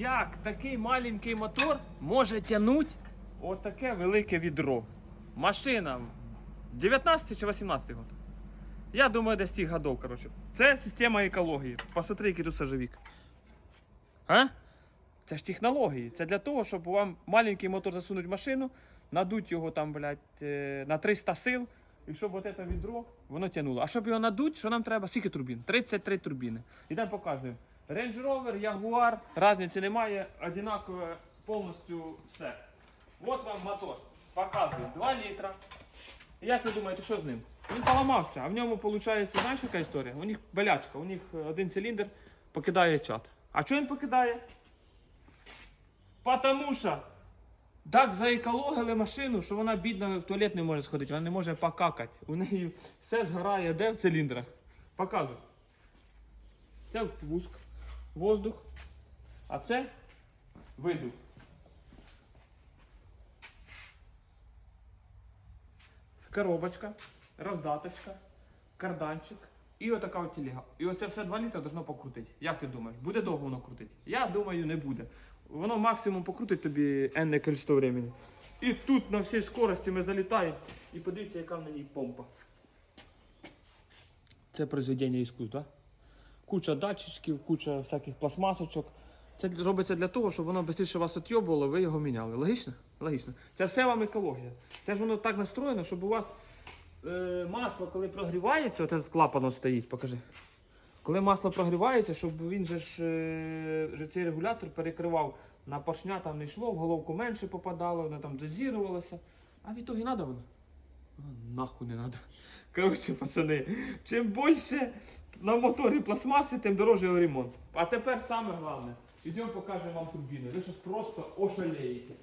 як такий маленький мотор може тягнути отаке велике відро. Машина 19 чи 18 год. Я думаю, десь тих годов, коротше. Це система екології. Посмотри, який тут сажевік. А? Це ж технології. Це для того, щоб вам маленький мотор засунуть в машину, надуть його там, блядь, е, на 300 сил, і щоб от це відро воно тягнуло. А щоб його надуть, що нам треба? Скільки турбін? 33 турбіни. Ідемо показуємо. Range Rover, Jaguar, різниці немає, одинакове повністю все. От вам мотор. Показую. 2 літра. Як ви думаєте, що з ним? Він поламався, а в ньому виходить, знаєш, яка історія? У них болячка, у них один циліндр покидає чат. А що він покидає? Потому що так заекологили машину, що вона бідна в туалет не може сходити, вона не може покакати. У неї все згорає де в циліндрах. Показую. Це впуск, воздух, а це видух. Коробочка, роздаточка, карданчик і отака от телега. І оце все 2 літра должно покрутити. Як ти думаєш, буде довго воно крутити? Я думаю, не буде. Воно максимум покрутить тобі енне кількість времени. І тут на всій скорості ми залітаємо. І подивіться, яка в ній помпа. Це произведення іскусств, да? Куча датчичків, куча всяких пластмасочок. Це робиться для того, щоб воно швидше вас отйобувало, ви його міняли. Логічно? Логічно. Це все вам екологія. Це ж воно так настроєно, щоб у вас е, масло, коли прогрівається, от этот клапан стоїть, покажи. Коли масло прогрівається, щоб він же ж, е, цей регулятор перекривав на поршня, там не йшло, в головку менше попадало, воно там дозірувалося. А від того і треба воно. Нахуй не треба. Коротше, пацани, чим більше на моторі пластмаси, тим дорожче ремонт. А тепер саме головне. Ідемо покажемо вам турбіну. Ви щось просто ошалеєте.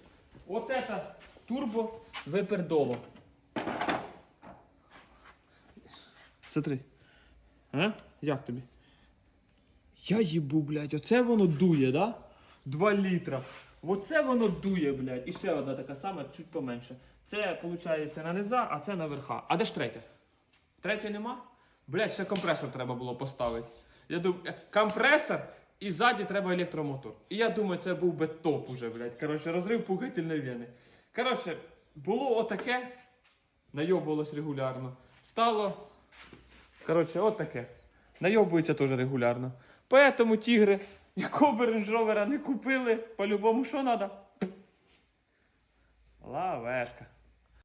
От це турбо випердоло. Смотри. А? Як тобі? Я їбу, блядь, оце воно дує, да? 2 літра. Оце воно дує, блядь. І ще одна така сама, чуть поменше. Це, виходить, на низа, а це на верха. А де ж третя? Третя нема? Блядь, ще компресор треба було поставити. Я думаю, е, компресор і ззаді треба електромотор. І я думаю, це був би топ уже, блядь. Коротше, розрив пугательної вени. Коротше, було отаке, найобувалось регулярно. Стало Коротше, от таке. Найобується теж регулярно. Поэтому тігри, якого рейндж-ровера не купили, по-любому що треба? Лавешка.